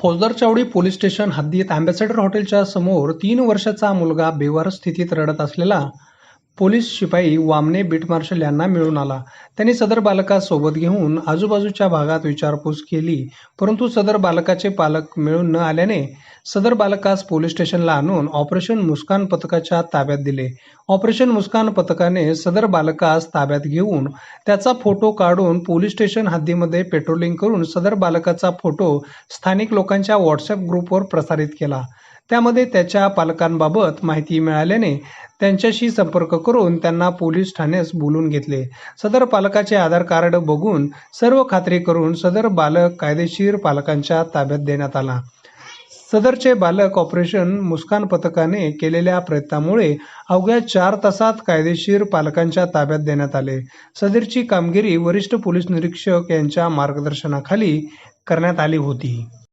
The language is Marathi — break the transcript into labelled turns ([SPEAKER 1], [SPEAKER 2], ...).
[SPEAKER 1] फौजदार चावडी पोलीस स्टेशन हद्दीत अँबॅसेडर हॉटेलच्या समोर तीन वर्षाचा मुलगा बेवारस स्थितीत रडत असलेला पोलीस शिपाई वामने बीट मार्शल यांना मिळून आला. त्यांनी सदर बालकास सोबत घेऊन आजूबाजूच्या भागात विचारपूस केली. परंतु सदर बालकाचे पालक मिळून न आल्याने सदर बालकास पोलीस स्टेशनला आणून ऑपरेशन मुस्कान पथकाच्या ताब्यात दिले. ऑपरेशन मुस्कान पथकाने सदर बालकास ताब्यात घेऊन त्याचा फोटो काढून पोलीस स्टेशन हद्दीमध्ये पेट्रोलिंग करून सदर बालकाचा फोटो स्थानिक लोकांच्या व्हॉट्सअप ग्रुपवर प्रसारित केला. त्यामध्ये त्याच्या पालकांबाबत माहिती मिळाल्याने त्यांच्याशी संपर्क करून त्यांना पोलीस ठाण्यास बोलून घेतले. सदर पालकाचे आधार कार्ड बघून सर्व खात्री करून सदर बालक कायदेशीर पालकांच्या ताब्यात देण्यात आला. सदरचे बालक ऑपरेशन मुस्कान पथकाने केलेल्या प्रयत्नामुळे अवघ्या चार तासात कायदेशीर पालकांच्या ताब्यात देण्यात आले. सदरची कामगिरी वरिष्ठ पोलीस निरीक्षक यांच्या मार्गदर्शनाखाली करण्यात आली होती.